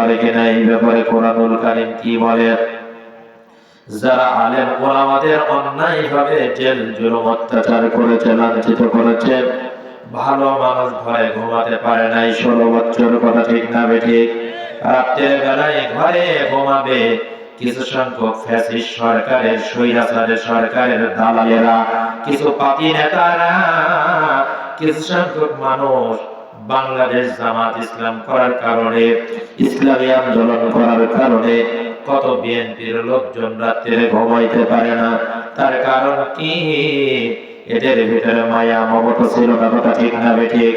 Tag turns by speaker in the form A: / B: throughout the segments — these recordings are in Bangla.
A: পারে কিনা এই ব্যাপারে কোরআনুল কারিম কি বলে? যারা আলেম ওলামাদের অন্যায় ভাবে জেল, জুলুম, অত্যাচার করেছে, লাঞ্ছিত করেছে। ভালো মানুষ ঘরে ঘুমাতে পারে নাই, ষোলো বছর কথা ঠিক না বেঠিক রাত্রের বেলায় ঘরে ঘুমাবে। কিছু সংখ্যক ফ্যাসিস সরকারের, স্বৈরাচারের, সরকারের দালালেরা, কিছু পাতি নেতারা, কিছু সংখ্যক মানুষ বাংলাদেশ জামাত ইসলাম করার কারণে, ইসলামী আন্দোলন করার কারণে কত বিএনপির লোকজন রাত্রে ঘুমাইতে পারে না। তার কারণ কি? এদের ভিতরে মায়া, মমতা ছিল না, কথা ঠিক না ঠিক।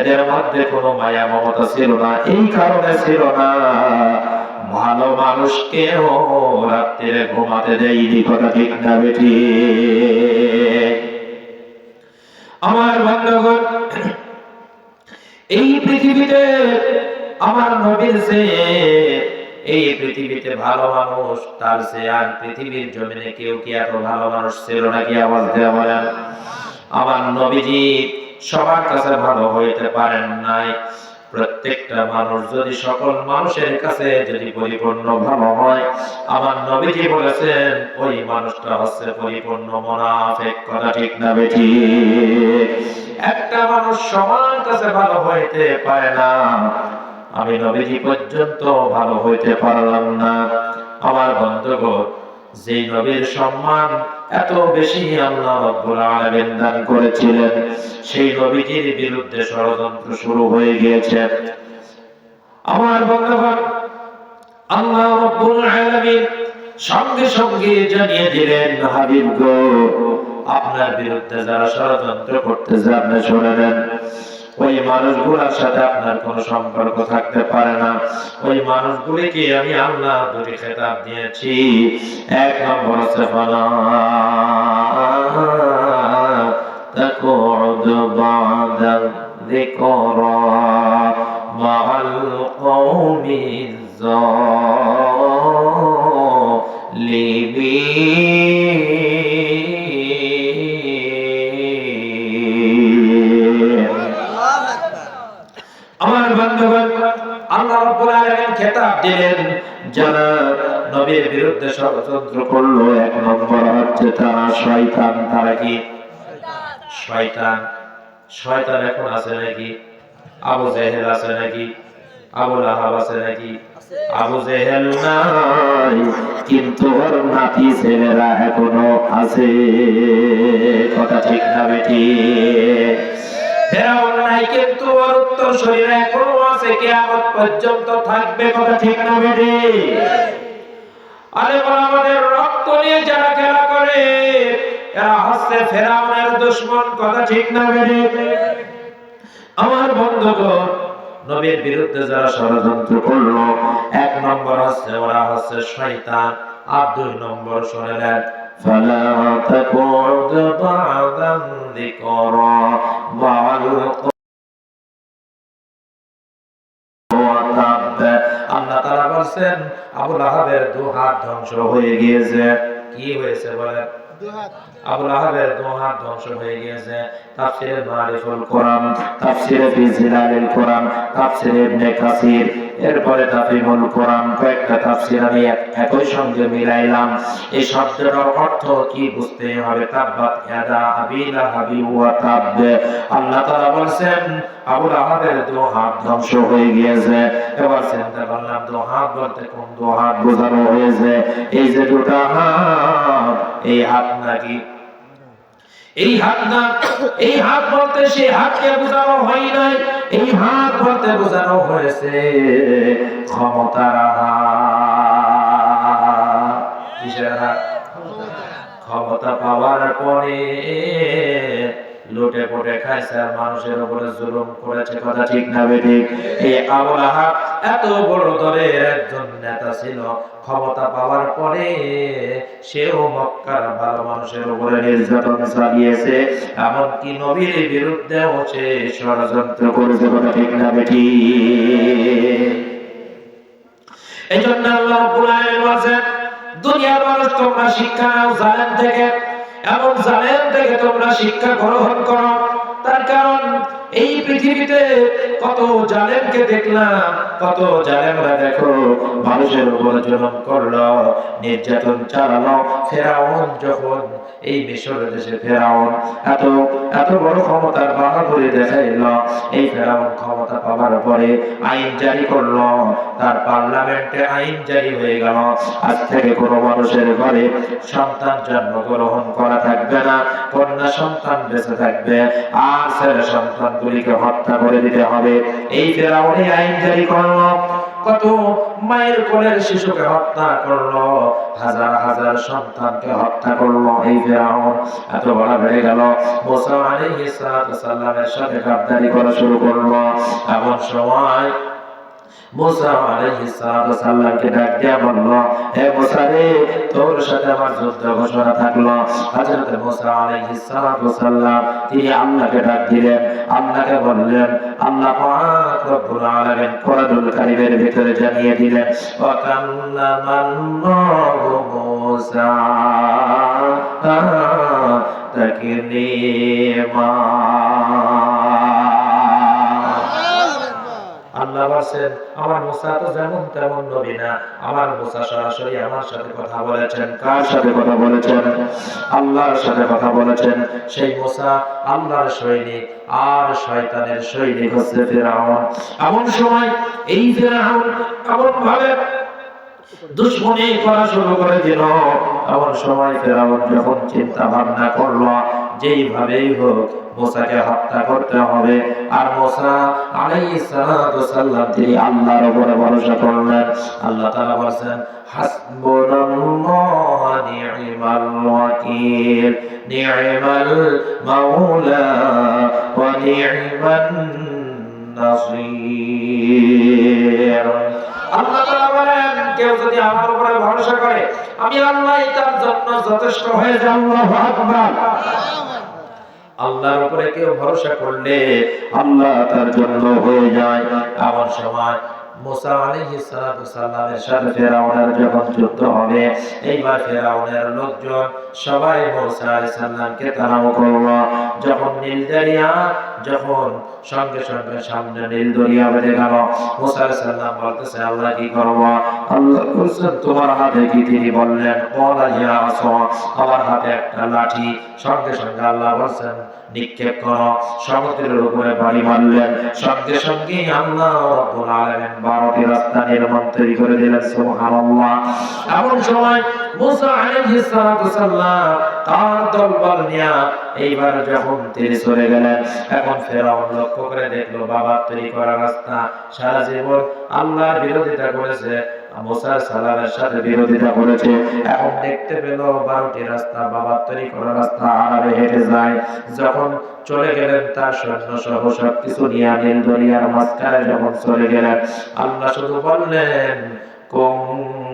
A: এদের মধ্যে কোনো মায়া, মমতা ছিল না, এই কারণে ছিল না। ভালো মানুষকেও রাত্রে ঘুমাতে দেয়নি, কথা ঠিক না বেঠি আমার বন্ধুগণ এই পৃথিবীতে আমার নবীর সে এই পৃথিবীতে ভালো মানুষ, তার সে আর পৃথিবীর জমিনে কেউ কি এত ভালো মানুষ ছিল নাকি? আওয়াজ দেওয়া বলেন। আমার নবীজি সবার কাছে ভালো হইতে পারেন নাই। প্রত্যেকটা মানুষ যদি সকল মানুষের কাছে যদি পরিপূর্ণ ভালো হয়, আমার নবীজি বলেছেন, ওই মানুষটা হচ্ছে পরিপূর্ণ মোনাফেক। কথা ঠিক না বেঠি একটা মানুষ সবার কাছে ভালো হইতে পারে না। আমি নবীজি পর্যন্ত ভালো হইতে পারলাম না। আমার বন্ধুগণ যে নবীর সম্মান এত বেশি আল্লাহ দান করেছিলেন, সেই নবীজির বিরুদ্ধে ষড়যন্ত্র শুরু হয়ে গিয়েছে। আমার বন্ধুগণ, আল্লাহ রব্বুল আলামিন সঙ্গে সঙ্গে জানিয়ে দিলেন হাবিব গো আপনার বিরুদ্ধে যারা ষড়যন্ত্র করতেছে আপনি শুনে নেন ওই মানুষগুলোর সাথে আপনার কোনো সম্পর্ক থাকতে পারে না ওই মানুষগুলিকে আমি আল্লাহ দুটি খেতাব দিয়েছি এক নম্বর হচ্ছে ফালা تقعد بعد الذكرى مع القوم الظالمين আমার বন্ধুগণ, আল্লাহ রাব্বুল আলামিন খেতাব দিলেন, যারা নবীর বিরুদ্ধে ষড়যন্ত্র করল, এক নম্বর হচ্ছে তারা শয়তান, তারা কি? শয়তান। শয়তান এখন আছে নাকি? আবু জেহেল আছে নাকি? আবু লাহাব আছে নাকি? আবু জেহেল নাই, কিন্তু ওর নাতি ছেলেরা এখনও আছে। কথা ঠিক না বেটি? ফেরাউন নাই, কিন্তু ওর উত্তর এখনও আছে, কিয়ামত পর্যন্ত থাকবে, কথা ঠিক না বেটি? আরে আমাদের রক্ত নিয়ে যারা খেলা করে, এরা হচ্ছে ফেরাউনের দুশ্মন, কথা ঠিক না বেটি? আমার বন্ধুগণ নবীর বিরুদ্ধে যারা ষড়যন্ত্র করলো এক নম্বর হচ্ছে ওরা হচ্ছে শয়তান আর দুই নম্বর শুনে নেন فلا تقعد بعد الذكرى مع القوم আল্লাহ তাআলা বলছেন আবু লাহাবের দু হাত ধ্বংস হয়ে গিয়েছে কি হয়েছে বলেন আবু আহাবের দু হাত ধ্বংস হয়ে গিয়েছে। তাফসিরে মারিফুল কোরআন তাফসিরে ফি কোরআন তাফসিরে ইবনে কাসির এরপরে তাফিমুল কোরআন কয়েকটা তাফসির আমি একই সঙ্গে মিলাইলাম। এই শব্দের অর্থ কি বুঝতে হবে? তাব্বাত ইয়াদা আবি লাহাবি ওয়া তাব আল্লাহ তাআলা বলেন আবু লাহাবের দু হাত ধ্বংস হয়ে গিয়েছে। এবার চিন্তা করলাম দু হাত বলতে কোন দু হাত বোঝানো হয়েছে? এই যে দুটা হাত, এই হাত নাকি? এই হাত না এই হাত বলতে সেই হাতকে বোঝানো হয় নাই। এই হাত বলতে বোঝানো হয়েছে ক্ষমতার কিসের ক্ষমতা পাওয়ার পরে লুটে পুটে খাইছে আর মানুষের উপরে জুলুম করেছে, কথা ঠিক না বেঠিক। এই আবু লাহাব এত বড় দলের একজন নেতা ছিল, ক্ষমতা পাওয়ার পরে সেও মক্কার ভালো মানুষের উপরে নির্যাতন চালিয়েছে, এমনকি নবীর বিরুদ্ধেও সে ষড়যন্ত্র করেছে, কথা ঠিক না বেঠিক। এই জন্য আল্লাহ দুনিয়ার মানুষ তোমরা শিক্ষা নাও, জালেম থেকে এবং জালেম থেকে তোমরা শিক্ষা গ্রহণ করো। তার কারণ এই পৃথিবীতে কত জালেমকে দেখলাম, কত জালেমরা দেখো মানুষের উপর জুলুম করল, নির্যাতন চালানো ফেরাউন যখন এই মিশর দেশে ফেরাউন এত এত বড় ক্ষমতার বাহাদুরি দেখাইল, এই ফেরাউন ক্ষমতা পাওয়ার পরে আইন জারি করল, তার পার্লামেন্টে আইন জারি হয়ে গেল। আজ থেকে কোনো মানুষের ঘরে সন্তান জন্মগ্রহণ করা থাকবে না, কন্যা সন্তান বেঁচে থাকবে, আর ছেলে সন্তানগুলিকে হত্যা করে দিতে হবে। এই ফেরাউনি আইন জারি করল। কত মায়ের কোলের শিশুকে হত্যা করল। হাজার হাজার সন্তানকে হত্যা করল এই ফেরাউন। এত বড় বেড়ে গেল। মুসা আলাইহিস সালামের সাথে গাদ্দারি করা শুরু করল। এমন সময় মুসা ডাক দিয়া বলল হে মুসা রে তোর সাথে আমার যুদ্ধ ঘোষণা থাকল। হযরত মুসা তিনি আল্লাহকে ডাক দিলেন। আল্লাহকে বললেন, আল্লাহ পাক রব্বুল আলামিন কোরআনুল কারীমের ভিতরে জানিয়ে দিলেন ওয়া কাল্লামাল্লাহু মুসা আল্লাহ বলছেন, আমার মুসা তো যেমন তেমন নবী না। আমার মুসা সরাসরি আমার সাথে কথা বলেছেন। কার সাথে কথা বলেছেন? আল্লাহর সাথে কথা বলেছেন। সেই মুসা আল্লাহর সৈনিক আর শয়তানের সৈনিক হচ্ছে ফেরাউন। এমন সময় এই ফেরাউন এমন ভাবে দুশ্মনী করা শুরু করে দিল। এমন সময় ফেরাউন যখন চিন্তা ভাবনা করল, যেইভাবেই হোক মোসাকে হত্যা করতে হবে। আর মোসা আলাইহিস তিনি আল্লাহর উপরে ভরসা করলেন। আল্লাহ তাআলা বলেন হাসবুনাল্লাহু নি'মাল ওয়াকিল। নি'মাল মাওলা ওয়া নি'মান নাসির। আল্লাহ তাআলা বলেন, কেউ যদি আমার উপরে ভরসা করে, আমি আল্লাহই তার জন্য যথেষ্ট হয়ে যাব। আল্লাহু আকবার। আল্লাহর উপরে কেউ ভরসা করলে আল্লাহ তার জন্য হয়ে যায়। এমন সময় মোসা আলাইহিস সালাতু সাল্লামের সাথে ফেরাউনের যখন যুদ্ধ হবে এইবার ফেরাউনের লোকজন সবাই মোসা আলাইহিস সালামকে তাড়াও করল। যখন নীল দরিয়া যখন সঙ্গে সঙ্গে সামনে নীল দরিয়া বেড়ে গেল মুসা সালাম বলতেছে, আল্লাহ কি করব? আল্লাহ বলছেন, তোমার হাতে কি তিনি বললেন? কলা ইয়া আমার হাতে একটা লাঠি। সঙ্গে সঙ্গে আল্লাহ বলছেন, নিক্ষেপ করো। সমুদ্রের উপরে বাড়ি মারলেন। সঙ্গে সঙ্গে আল্লাহ বারোটি রাস্তা নির্মাণ তৈরি করে দিলেন, সুবহানাল্লাহ। এমন সময় যখন চলে গেলেন, এখন দেখতে পেল, বারোটি রাস্তা বাবার তৈরি করা রাস্তা, আড়ালে হেঁটে যায়। যখন চলে গেলেন, তার সৈন্য সহ সব কিছু নিয়ে দরিয়ার মাঝখানে যখন চলে গেলেন, আল্লাহ শুধু বললেন, কুম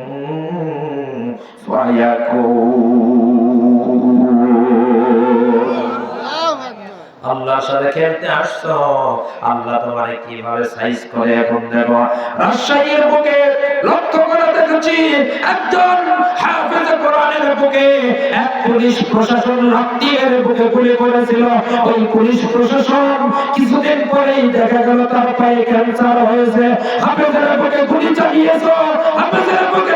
A: সাথে খেলতে আসছো? আল্লাহ কীভাবে সাইজ করে এখন দেখো রাজশাহীর বুকে লক্ষ্য করে একজন হাফেজ কোরআনের বুকে, এক পুলিশ প্রশাসন বুকে গুলি করেছিল। ওই পুলিশ প্রশাসন কিছুদিন পরেই দেখা গেল তার পায়ে ক্যান্সার হয়েছে। হাফেজের বুকে গুলি চালিয়েছো। হাফেজের বুকে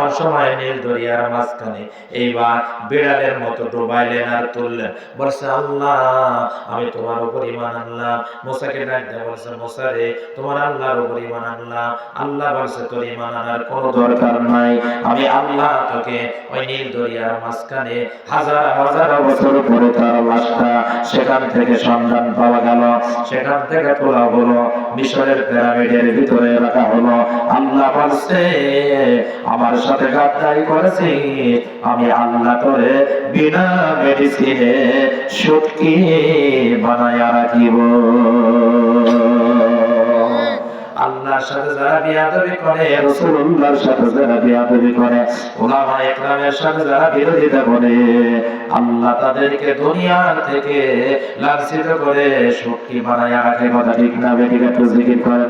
A: সময় নীল দরিয়ার মাঝখানে এইবার বিড়ালের মতো ডুবাইলেন আর তুললেন। বলছে, আল্লাহ, আমি তোমার উপর ইমান আনলাম। মোসাকে ডাক দেয় বলছে, মোসা তোমার আল্লাহর উপর ইমান আনলাম। আল্লাহ বলছে, তোর ইমান আনার কোনো দরকার নাই। আমি আল্লাহ তোকে ওই নীল দরিয়ার মাঝখানে হাজার হাজার বছর পরে তার লাশটা সেখান থেকে সন্ধান পাওয়া গেল। সেখান থেকে তোলা হলো, মিশরের পিরামিডের ভিতরে রাখা হলো। আল্লাহ বলছে, আমার সাথে গাদ্দারি করেছি। আমি আল্লাহ তোরে বিনা মেডিসিনে সুটকি বানায়া রাখিব। সাথে করে সাথে করে সাথে করে, আল্লাহ তাদেরকে দুনিয়া থেকে লাঞ্ছিত করে সুখী বানায় রাখে। কথা ঠিক না জিকির করেন।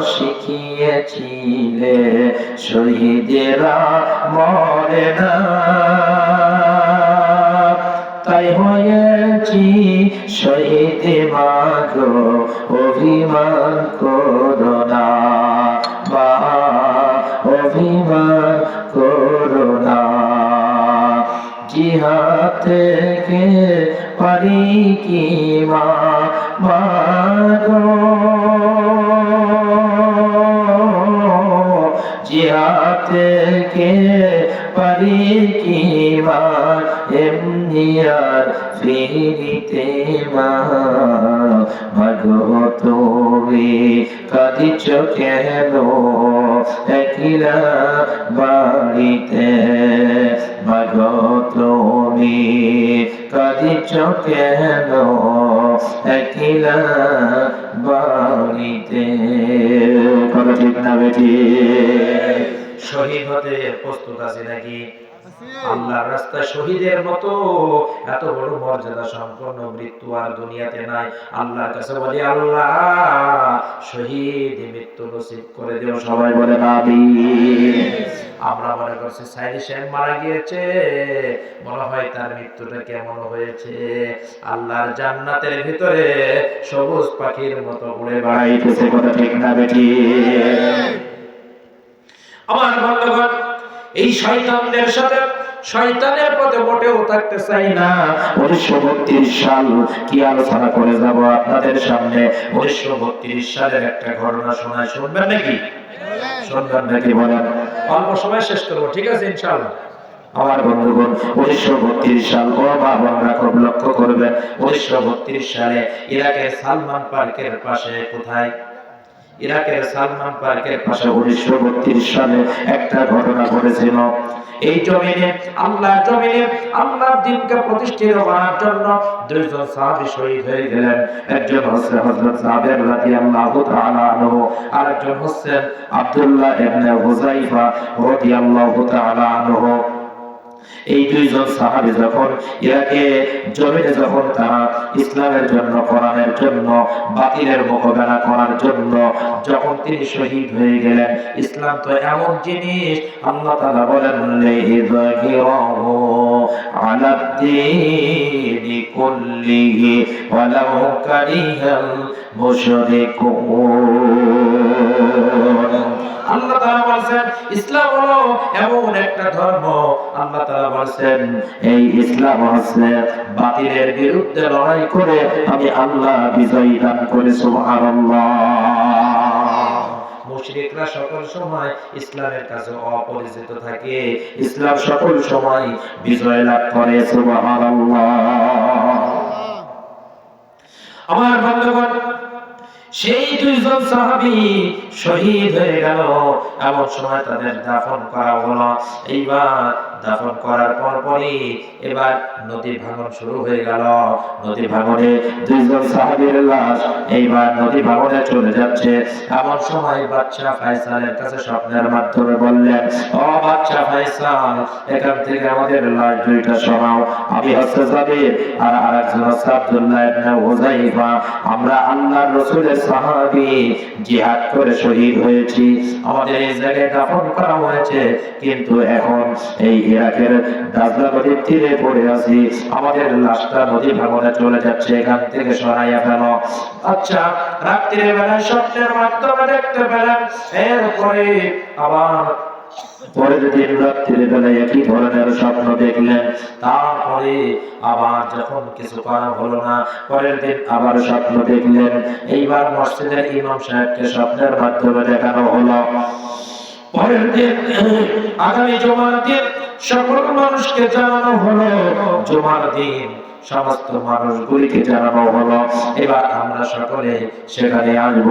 A: শিখিয়েছিলে, শহীদেরা মরে না। তাই হয়েছি শহীদ মাগো, অভিমান করো না। মা, অভিমান করো না। জিহাদ থেকে পারি কি মা? মাগো জিহাদ থেকে পারি কি মা এমনি আর ফিরিতে মা মাগো তুমি, কাঁদিছ কেন? একলা বাড়িতে। মাগো তুমি কাঁদিছ কেন একিলা বাড়িতে। কথা ঠিক না বেটি শহীদ হতে প্রস্তুত আছে নাকি? আল্লাহর রাস্তায় শহীদের মতো। এত বড় মর্যাদা সম্পন্ন মৃত্যু আর দুনিয়াতে নাই। আল্লাহর কাছে বলি, আল্লাহ, শহীদ মৃত্যু নসিব করে দিও। সবাই বলে, আমিন। আমরা মনে করছি, সাইদি সাহেব মারা গিয়েছে। মনে হয় তার মৃত্যুটা কেমন হয়েছে? আল্লাহর জান্নাতের ভিতরে সবুজ পাখির মতো উড়ে বেড়াইতেছে। কথা ঠিক না বেটি আমার বন্ধুগণ এই শয়তানদের সাথে শয়তানের পথে মোটেও থাকতে চাই না। উনিশশো বত্রিশ সাল কি আলোচনা করে যাব আপনাদের সামনে? উনিশশো বত্রিশ সালের একটা ঘটনা শোনায় শুনবেন নাকি? শুনবেন নাকি বলেন? অল্প সময় শেষ করব ঠিক আছে ইনশাআল্লাহ? আমার বন্ধুগণ উনিশশো বত্রিশ সাল ও মা বোনরা খুব লক্ষ্য করবেন। উনিশশো বত্রিশ সালে ইরাকের সালমান পার্কের পাশে কোথায়? ইরাকের সালমান পার্কের পাশে উনিশশো বত্রিশ সালে একটা ঘটনা ঘটেছিল। এই জমিনে আল্লাহ জমিনে আল্লাহ দিনকে প্রতিষ্ঠিত করার জন্য দুইজন সাহাবী শহীদ হয়ে গেলেন। একজন হচ্ছে হযরত সাবের রাদিয়াল্লাহু তাআলা আনহু আর একজন হচ্ছেন আব্দুল্লাহ ইবনে হুযাইফা রাদিয়াল্লাহু তাআলা আনহু। এই দুইজন সাহাবী যখন ইরাকে জমিনে যখন তারা ইসলামের জন্য, কোরআনের জন্য, বাতিলের মোকাবেলা করার জন্য যখন তিনি শহীদ হয়ে গেলেন, ইসলাম তো এমন জিনিস, আল্লাহ তাআলা বলেন দ্দীনি কুল্লিহি ওয়ালাউ কারিহাল মুশরিকুন আল্লাহ তাআলা বলেন ইসলাম হলো এমন একটা ধর্ম। আল্লাহ তাআলা বলেন এই ইসলাম হচ্ছে বাতিলের বিরুদ্ধে লড়াই করে আমি আল্লাহ বিজয়ী দান করে, সুবহানাল্লাহ। মুশরিকরা সকল সময় ইসলামের কাছে অপরিচিত থাকে। ইসলাম সকল সময় বিজয় লাভ করে, সুবহানাল্লাহ। আমার বন্ধুগণ সেই দুইজন সাহাবি শহীদ হয়ে গেল। এমন সময় তাদের দাফন করা হলো। এইবার দাফন করার পর পরই এবার নদী ভাঙন শুরু হয়ে গেল। নদী ভাঙনে দুইজন সাহাবীর লাশ এইবার নদী ভাঙনে চলে যাচ্ছে। এমন সময় বাচ্চা ফাইসালের কাছে স্বপ্নের মাধ্যমে বললেন, ও বাচ্চা ফাইসাল, এখান থেকে আমাদের লাশ দুইটা সরাও। আমি হচ্ছে জাবির আর আরেকজন হচ্ছে আব্দুল্লাহ ইবনে হুযাইফা। আমরা আল্লাহর রাসূলের সাহাবী, জিহাদ করে শহীদ হয়েছি। আমাদের এই জায়গায় দাফন করা হয়েছে, কিন্তু এখন এই ইরাকের দাজলা নদীর তীরে পড়ে আছি। আমাদের লাশটা নদী ভাঙনে চলে যাচ্ছে, এখান থেকে সরাইয়া ফেলো। আচ্ছা রাত্রির বেলায় স্বপ্নের মাধ্যমে দেখতে পেলেন এরপরে রাত্রিরে বেলায় একই ধরনের স্বপ্ন দেখলেন। তারপরে আবার যখন কিছু করা হলো না, পরের দিন আবার স্বপ্ন দেখলেন। এইবার মসজিদের ইমাম সাহেবকে স্বপ্নের মাধ্যমে দেখানো হলো। পরের দিন আগামী জমার দিন সকল মানুষকে জানানো হলো জুমার দিন। সমস্ত মানুষগুলিকে জানানো হলো এবার আমরা সকলে সেখানে আসব।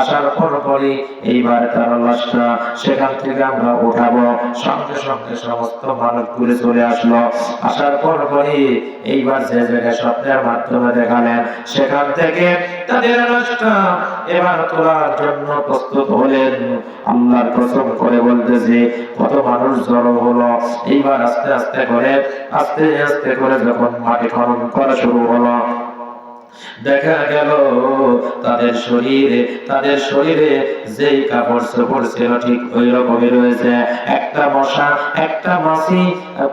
A: আসার পর পরই এইবার তার লাশটা সেখান থেকে আমরা উঠাবো। সঙ্গে সঙ্গে সমস্ত মানুষগুলি চলে আসলো। আসার পর পরই এইবার যে জায়গায় স্বপ্নের মাধ্যমে দেখালেন, সেখান থেকে তাদের লাশটা এবার তোলার জন্য প্রস্তুত হলেন। আল্লাহর কসম করে বলতেছি, কত মানুষ জড়ো হলো। এইবার আস্তে আস্তে করে, আস্তে আস্তে করে যখন মাটি খনন করা শুরু হলো। দেখা গেল। তাদের শরীরে তাদের শরীরে যেই কাপড় চোপড় ছিল ঠিক ওই রকমই রয়েছে। একটা মশা, একটা মাছি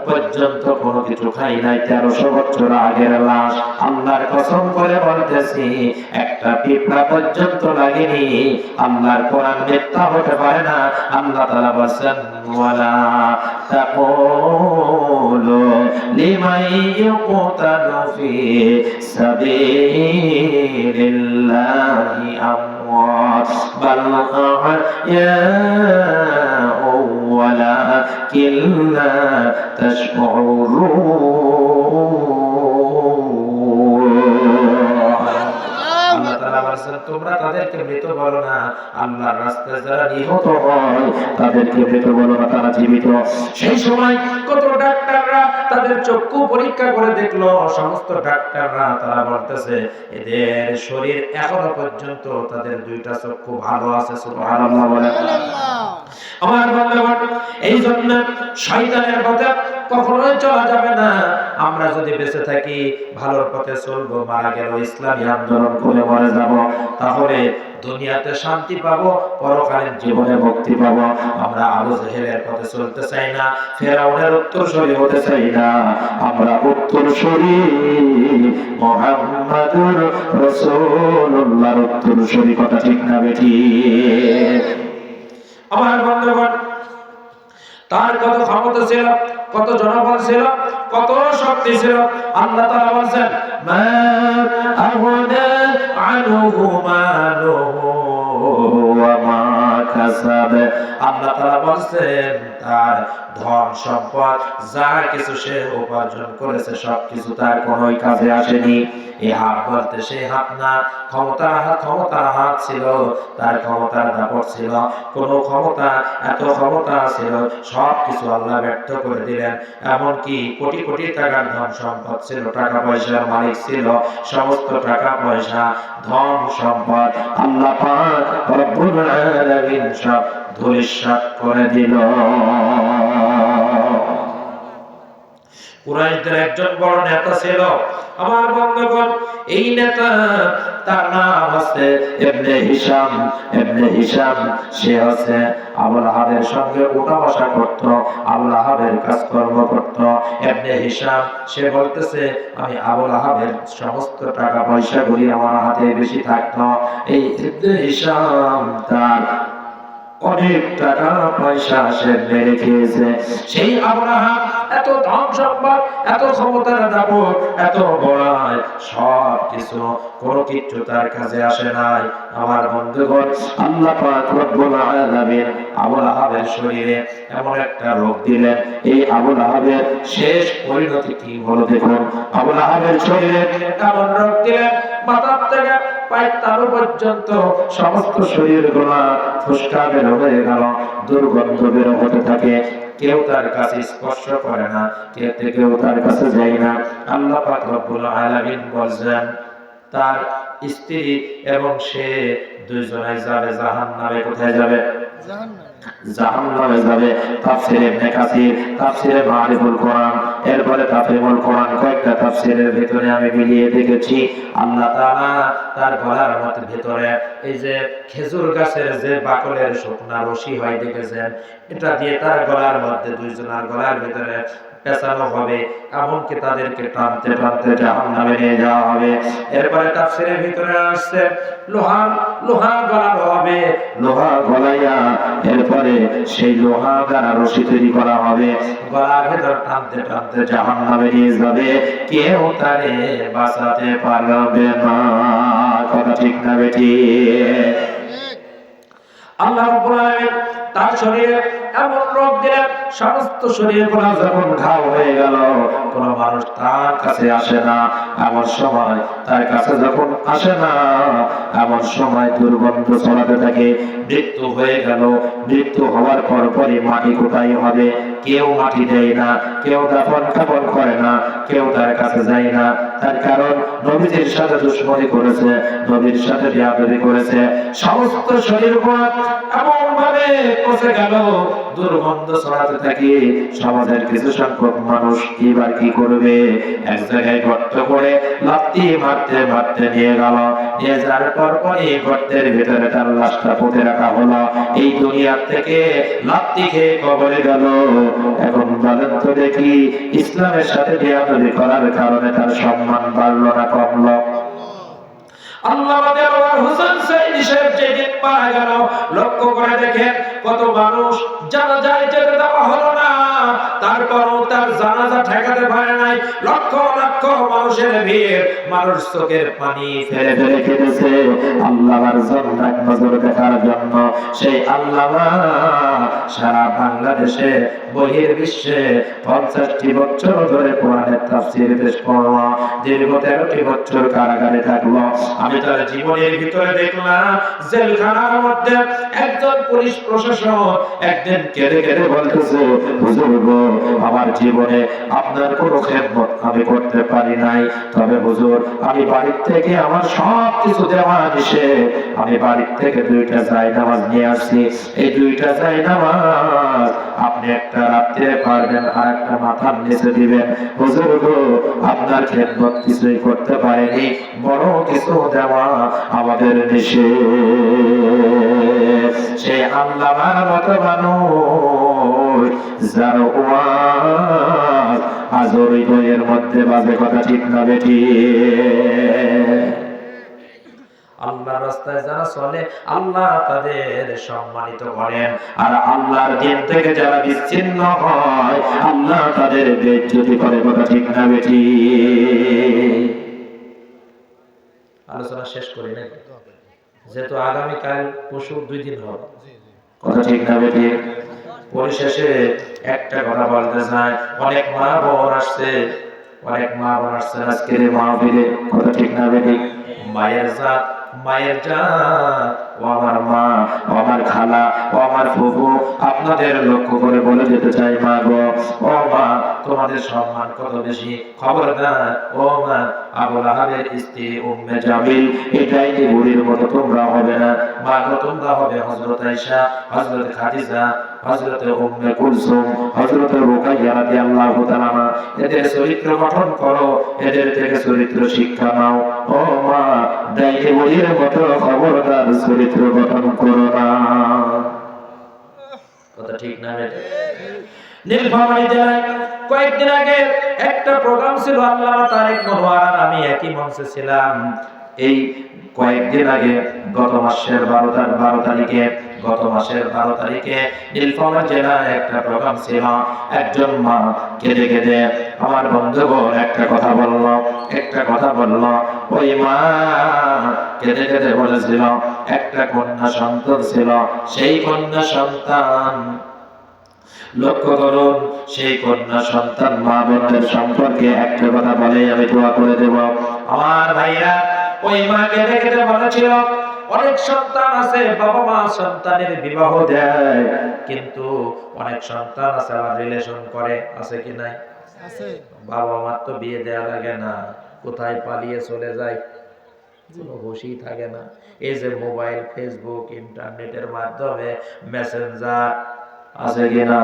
A: পর্যন্ত কোনো কিছু খাই নাই তেরোশো বছর আগের লাশ। আল্লাহর কসম করে বলতেছি, একটা পিঁপড়া পর্যন্ত লাগেনি। আল্লাহর কোরআন মিথ্যা হতে পারে না। আল্লাহ তাআলা বলেন ওয়ালা সাবিলিল্লাহি বাল আহয়াউ ওয়ালাকিন লা তাশউরুন আল্লাহ তাআলা তোমরা তাদেরকে মৃত বলো না। আল্লাহর রাস্তায় যারা নিহত হয় তাদেরকে মৃত বলো না তারা জীবিত। সেই সময় কত তাদের চক্ষু পরীক্ষা করে দেখল সমস্ত ডাক্তাররা তারা বলতেছে এদের শরীর এখনও পর্যন্ত তাদের দুইটা চক্ষু ভালো আছে সুবহানাল্লাহ বলে। আমার বন্ধুগণ এই জন্য শয়তানের পথে কখনোই চলা যাবে না। আমরা যদি বেঁচে থাকি, ভালোর পথে চলবো, মারা গেল ইসলামী আন্দোলন করে মরে যাব। তাহলে দুনিয়াতে শান্তি পাবো, পরকালীন জীবনে মুক্তি পাবো। আমরা আবু জেহেলের পথে চলতে চাই না, ফেরাউনের উত্তরসূরি হতে চাই না। আমরা উত্তরসূরি, মুহাম্মাদুর রাসূলুল্লাহর উত্তরসূরি, কথা ঠিক না বেঠি আমার বন্ধুগণ তার কত ক্ষমতা ছিল, কত জনবল ছিল, কত শক্তি ছিল, আল্লাহ তাআলা বলেন মা আহনা আনহু মালুহু ওয়া মা কাসাব আল্লাহ তাআলা বলেন তার ধন সম্পদ যা কিছু সে উপার্জন করেছে, সবকিছু তার কোনোই কাজে আসেনি। এই হাত বলতে সেই হাত না, ক্ষমতার হাত ক্ষমতার হাত ছিল, তার ক্ষমতার দাপট ছিল। কোন ক্ষমতা, এত ক্ষমতা ছিল সব কিছু আল্লাহ ব্যর্থ করে দিলেন। এমনকি কোটি কোটি টাকার ধন সম্পদ ছিল, টাকা পয়সার মালিক ছিল, সমস্ত টাকা পয়সা, ধন সম্পদ আল্লাহ সব ধূলিসাৎ করে দিল। কুরাইশদের একজন বড় নেতা ছিল, আমার বন্ধুগণ, এই নেতা তার নাম হচ্ছে ইবনে হিশাম। ইবনে হিশাম, সে হচ্ছে আবুল সঙ্গে উঠা বসা করত, আবুল আহাবের কাজকর্ম করত। ইবনে হিশাম, সে বলতেছে, আমি আবুল আহাবের সমস্ত টাকা পয়সা গুলি আমার হাতে বেশি থাকতো। এই ইবনে তার অনেক টাকা পয়সা সে মেরে খেয়েছে। সেই আবরাহাম এত ধন সম্পদ, এত ক্ষমতার দাপট, এত বড়াই, সব কিছু কোনো কিছু তার কাছে আসে নাই। আমার বন্ধুগণ, আল্লাহ পাক রব্বুল আলামিন আবুল আহাবের শরীরে এমন একটা রোগ দিলেন। এই আবুল আহাবের শেষ পরিণতি কি হলো দেখুন। আবুল আহাবের শরীরে এমন রোগ দিলেন? মাথার থেকে পায়ের তালু পর্যন্ত সমস্ত শরীরগুলা ফুসকা বের হয়ে গেল দুর্গন্ধ বের হতে থাকে। কেউ তার কাছে স্পর্শ করে না কেউ কেউ তার কাছে যায় না। আল্লাহ পাক রব্বুল আলামিন বলছেন তার স্ত্রী এবং সে দুইজনাই যাবে জাহান্নামে কোথায় যাবে?
B: জাহান্নামে।
A: যাবে। তাফসীর ইবনে কাসির তাফসীরে মারিফুল কোরআন। এরপরে তাফসীরুল কোরআন কয়েকটা তাফসিরের ভিতরে আমি মিলিয়ে দেখেছি। আল্লাহ তাআলা তার গলার মধ্যে ভিতরে এই যে খেজুর গাছের যে বাকলের শুকনা রশি হয় দেখেছেন? এটা দিয়ে তার গলার মধ্যে দুইজনের গলার ভিতরে পেঁচানো হবে এমনকি তাদেরকে টানতে টানতে জাহান্নামে নিয়ে যাওয়া হবে। এরপরে তাফসীরের ভিতরে আসছে লোহা লোহা গলানো হবে। লোহা গলাইয়া এরপরে সেই লোহা দ্বারা রশি তৈরি করা হবে। গলার ভেতর টানতে টানতে জাহান নামে নিয়ে যাবে। কেউ তারে বাঁচাতে পারবে না। কথা ঠিক না বেটি আল্লাহ রাব্বুল আলামিন তার শরীরে এমন রোগ দিলেন সমস্ত শরীর গোলা যখন ঘাও হয়ে গেল, কোন মানুষ তার কাছে আসে না। এমন সময় তার কাছে যখন আসে না, এমন সময় দুর্গন্ধ ছড়াতে থাকে, মৃত্যু হয়ে গেল। মৃত্যু হওয়ার পর পরই মাটি কোথায় হবে? কেউ মাটি দেয় না, কেউ দাফন কাপন করে না, কেউ তার কাছে যায় না। তার কারণ নবীজির সাথে দুশ্মনী করেছে, নবীর সাথে বিয়াদবি করেছে। সমস্ত শরীর এমন ভাবে পচে গেল, দুর্গন্ধ ছড়াতে থাকে সমাজের কিছু সংখ্যক মানুষ এবার কি করবে? এক জায়গায় গর্ত করে লাত্তি মারতে মারতে নিয়ে গেল। নিয়ে পর পরই গর্তের ভিতরে তার লাশটা পুঁতে রাখা হলো। এই দুনিয়ার থেকে লাত্তি খেয়ে কবরে গেল। এখন বলেন তো দেখি, ইসলামের সাথে বিয়াদবি করার কারণে তার সম্মান বাড়লো না, কমলো। লক্ষ্য করে দেখেন, কত মানুষ জানাজায় যেতে দেওয়া হলো না। তারপরও তার জানাজা ঠেকাতে পারে নাই। লক্ষ লক্ষ মানুষের ভিড়, মানুষ চোখের পানি ফেলে ফেলে আল্লাহর নজর দেখার জন্য সেই আল্লাহ সারা বাংলাদেশে, বহির বিশ্বে পঞ্চাশটি বছর ধরে কোরআনের তাফসির পেশ দীর্ঘ তেরোটি বছর কারাগারে থাকল। আমি তার জীবনের ভিতরে দেখলাম, জেলখানার মধ্যে একজন পুলিশ প্রশাসক একদিন কেঁদে কেঁদে বলতেছে, হুজুর আমার জীবনে আপনার কোনো খেদমত আমি করতে পারি নাই। তবে হুজুর, আমি বাড়ির থেকে আমার সব কিছু দেওয়া নিষে আমি বাড়ির থেকে দুইটা যাই নামাজ নিয়ে আসছি। এই দুইটা যাই নামাজ আপনি একটা রাত্রে পারবেন আর একটা মাথার নিচে দিবেন। হুজুর গো, আপনার খেদমত কিছুই করতে পারেনি বড় কিছু দেওয়া আমাদের নিষে সে আল্লাহর মতো মানুষ। যার ওয়াজ আজ হৃদয়ের মধ্যে বাজে কথা ঠিক না বেটি আল্লাহর রাস্তায় যারা চলে আল্লাহ তাদের সম্মানিত করেন। আর আল্লাহর দিন থেকে যারা বিচ্ছিন্ন হয় আল্লাহ তাদের বেজ্জতি করে কথা ঠিক না বেটি আলোচনা শেষ করি নাকি? যেহেতু আগামীকাল পশু দুই দিন হবে। কথা ঠিক না বেটি পরিশেষে একটা কথা বলতে চাই। অনেক মা বোন আসছে। অনেক মা বোন আসছে আজকের মা ফিরে কথা ঠিক না বেটি মায়ের জাত মায়ের জাত। ও আমার মা, ও আমার খালা, ও আমার ফুফু, আপনাদের লক্ষ্য করে বলে যেতে চাই মা গো। ও মা, তোমাদের সম্মান কত বেশি? খবরদার, ও মা, আবুল আহাবের স্ত্রী উম্মে জামিল এটাই যে বুড়ির মতো তোমরা হবে না। মা গো, তোমরা হবে হযরত আয়েশা, হযরত খাদিজা উম্মে কুলসুম রুকাইয়া রাদিয়াল্লাহু তাআলা এদের চরিত্র গঠন করো, এদের থেকে চরিত্র শিক্ষা নাও। ও মা খবরদার চরিত্র গঠন করো না। কথা ঠিক না জেলায় কয়েকদিন আগে একটা প্রোগ্রাম ছিল, আল্লামা তারেক আমি একই মঞ্চে ছিলাম। এই কয়েকদিন আগে, গত মাসের বারো তারিখ বারো তারিখে, গত মাসের বারো তারিখে নীলফামারী জেলায় একটা প্রোগ্রাম ছিল। একজন মা কেঁদে কেঁদে আমার বন্ধুগণ একটা কথা বলল, একটা কথা বলল। ওই মা কেঁদে কেঁদে বলেছিল, একটা কন্যা সন্তান ছিল, সেই কন্যা সন্তান, লক্ষ্য করুন, সেই কন্যা সন্তান মা বোনদের সম্পর্কে একটা কথা বলে আমি দোয়া করে দেব। আমার ভাইরা ওই মাকে দেখে বলেছিল অনেক সন্তান আছে বাবা মা সন্তানের বিবাহ দেয় কিন্তু অনেক সন্তান আছে আবার রিলেশন করে আছে কি নাই?
B: আছে।
A: বাবা মার তো বিয়ে দেয়া লাগে না কোথায় পালিয়ে চলে যায়? কোনো হুশই থাকে না। এই যে মোবাইল ফেসবুক ইন্টারনেটের মাধ্যমে মেসেঞ্জার আছে কিনা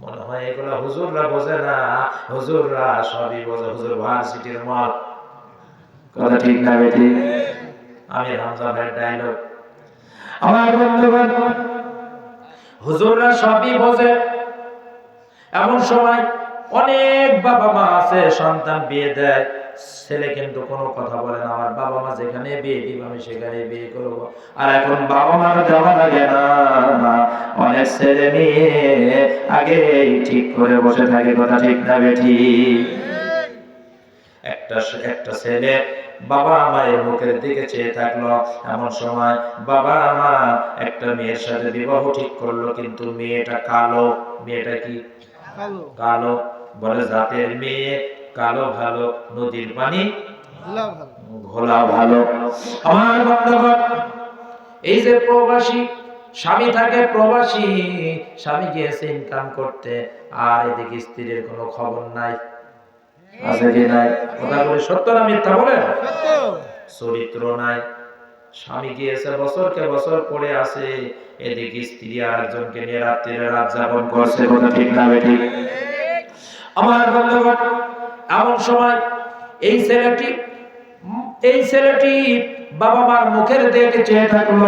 A: মনে হয় এগুলো হুজুররা বোঝে না। হুজুররা সবই বোঝে। হুজুর ভার্সিটির মত কথা ঠিক না বেটি আমি হামজা ভাইয়ের ডায়লগ আমার বন্ধুগণ, হুজুররা সবই বোঝে। এমন সময় অনেক বাবা মা আছে, সন্তান বিয়ে দেয়। ছেলে কিন্তু কোনো কথা বলে না। আমার বাবা মা যেখানে বিয়ে দিব, আমি সেখানে বিয়ে করব। আর এখন বাবা মার দেওয়া লাগে না। অনেক ছেলে মেয়ে আগে ঠিক করে বসে থাকে। কথা ঠিক না বেঠি একটা একটা ছেলে বাবা মায়ের মুখের দিকে চেয়ে থাকল। এমন সময় বাবা মা একটা মেয়ের সাথে বিবাহ ঠিক করল কিন্তু মেয়েটা কালো। মেয়েটা কি?
B: কালো।
A: বলে জাতের মেয়ে কালো ভালো নদীর পানি ঘোলা ভালো। আমার বন্ধুগণ এই যে প্রবাসী স্বামী থাকে প্রবাসী স্বামী গিয়েছে ইনকাম করতে আর এদিকে স্ত্রীর কোনো খবর নাই। আছে কি নাই? কথা বলে সত্য না মিথ্যা বলেন চরিত্র নাই। স্বামী গিয়েছে বছরকে বছর পড়ে আছে। এদিকে স্ত্রী আর একজনকে নিয়ে রাত্রিরে রাত যাপন করছে। কথা ঠিক না বেঠিক আমার বন্ধুগণ এমন সময় এই ছেলেটি এই ছেলেটি বাবা মার মুখের দিকে চেয়ে থাকল।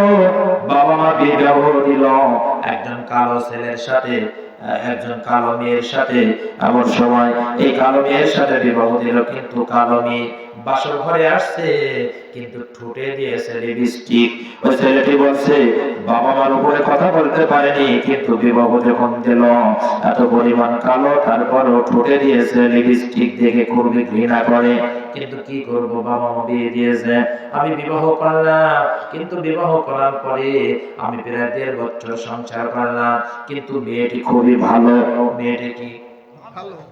A: বাবা মা বিবাহ দিল। একজন কালো ছেলের সাথে একজন কালো মেয়ের সাথে। এমন সময় এই কালো মেয়ের সাথে বিবাহ দিল, কিন্তু কালো মেয়ে বাসর ঘরে আসছে কিন্তু ঠুটে দিয়েছে লিপস্টিক ওই ছেলেটি বলছে বাবা মার উপরে কথা বলতে পারেনি কিন্তু বিবাহ যখন দিল এত পরিমাণ কালো তারপরও ঠুটে দিয়েছে লিপস্টিক দেখে খুবই ঘৃণা করে। কিন্তু কি করব বাবা মা বিয়ে দিয়েছে। আমি বিবাহ করলাম কিন্তু বিবাহ করার পরে আমি প্রায় দেড় বছর সংসার করলাম। কিন্তু মেয়েটি খুবই ভালো মেয়েটি কি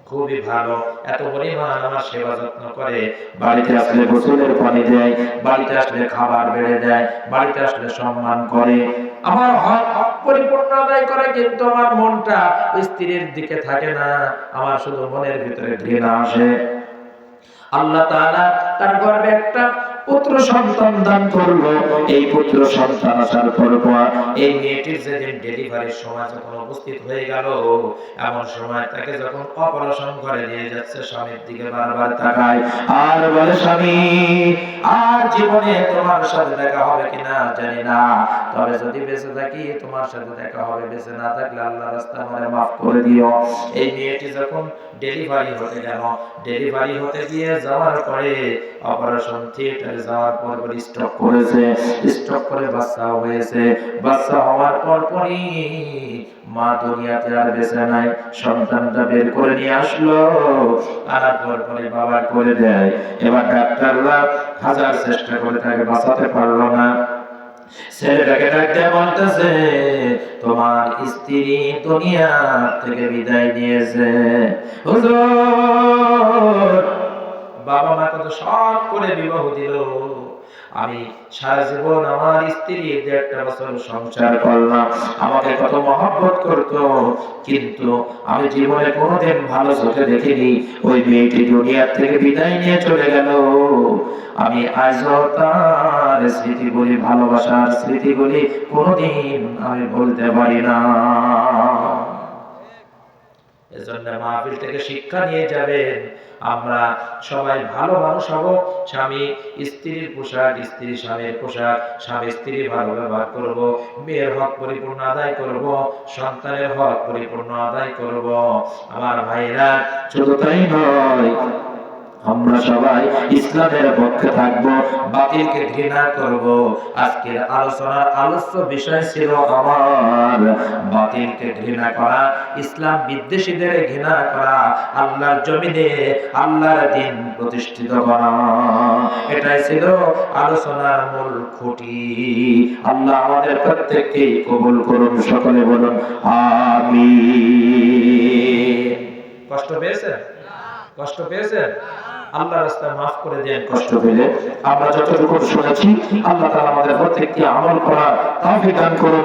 A: খুবই ভালো। এত পরিমাণ আমার সেবা যত্ন করে বাড়িতে আসলে গোসলের পানি দেয়, বাড়িতে আসলে খাবার বেড়ে দেয়, বাড়িতে আসলে সম্মান করে। আমার আদায় করে, কিন্তু আমার মনটা স্ত্রীর দিকে থাকে না। আমার শুধু মনের ভিতরে ঘৃণা আসে। আল্লাহ তার গর্ভে একটা পুত্র সন্তান দান করল। এই পুত্র সন্তান আসার পর এই মেয়েটির যেদিন ডেলিভারির সময় যখন উপস্থিত হয়ে গেল, এমন সময় তাকে যখন অপারেশন করে নিয়ে যাচ্ছে, স্বামীর দিকে বারবার তাকায়। আর বলে, স্বামী, আর জীবনে তোমার সাথে দেখা হবে কিনা জানি না। তবে যদি বেঁচে থাকি, তোমার সাথে দেখা হবে। বেঁচে না থাকলে আল্লাহ রাস্তা আমারে মাফ করে দিও। এই মেয়েটি যখন ডেলিভারি হতে গেল ডেলিভারি হতে গিয়ে যাওয়ার পরে অপারেশন থিয়েটারে যাওয়ার পর স্টক করেছে স্টক করে বাচ্চা হয়েছে। বাচ্চা হওয়ার পর পরই মা দুনিয়াতে আর বেঁচে নাই, সন্তানটা বের করে নিয়ে আসলো। আনার পর পরে বাবা করে দেয়। এবার ডাক্তাররা হাজার চেষ্টা করে তাকে বাঁচাতে পারল না। ছেলেটাকে ডাকতে বলতেছে, তোমার স্ত্রী দুনিয়া থেকে বিদায় নিয়েছে। হুজুর বাবা মা কত শখ করে বিবাহ দিল। আমি সারা জীবন আমার স্ত্রী দেড়টা বছর সংসার করলাম, আমাকে কত মহব্বত করত। কিন্তু আমি জীবনে কোনোদিন ভালো চোখে দেখিনি, ওই মেয়েটি দুনিয়ার থেকে বিদায় নিয়ে চলে গেল। আমি আজও তার স্মৃতিগুলি, ভালোবাসার স্মৃতিগুলি কোনোদিন আমি বলতে পারি না। এজন্য মাহফিল থেকে শিক্ষা নিয়ে যাবেন। আমরা সবাই ভালো মানুষ হব। স্বামী, স্ত্রীর পোশাক স্ত্রী স্বামীর পোশাক, স্বামী, স্ত্রী ভালো ব্যবহার করব। মেয়ের হক পরিপূর্ণ আদায় করব। সন্তানের হক পরিপূর্ণ আদায় করব। আমার ভাইরা শুধু তাই নয়। আমরা সবাই ইসলামের পক্ষে থাকব, বাতিলকে ঘৃণা করব। আজকের আলোচনার আলোচ্য বিষয় ছিল আমার বাতিলকে ঘৃণা করা, ইসলাম বিদ্বেষীদের ঘৃণা করা, আল্লাহর জমিনে আল্লাহর দিন প্রতিষ্ঠিত করা। এটাই ছিল আলোচনার মূল খুঁটি। আল্লাহ আমাদের প্রত্যেককেই কবুল করুন, সকলে বলুন, আমিন। কষ্ট পেয়েছেন? কষ্ট পেয়েছেন? আল্লাহ রাস্তায় মাফ করে দেন কষ্ট পেলে আমরা যতটুকু শুনেছি, আল্লাহ তালা আমাদের প্রত্যেককে আমল করা তাহলে দান করুন।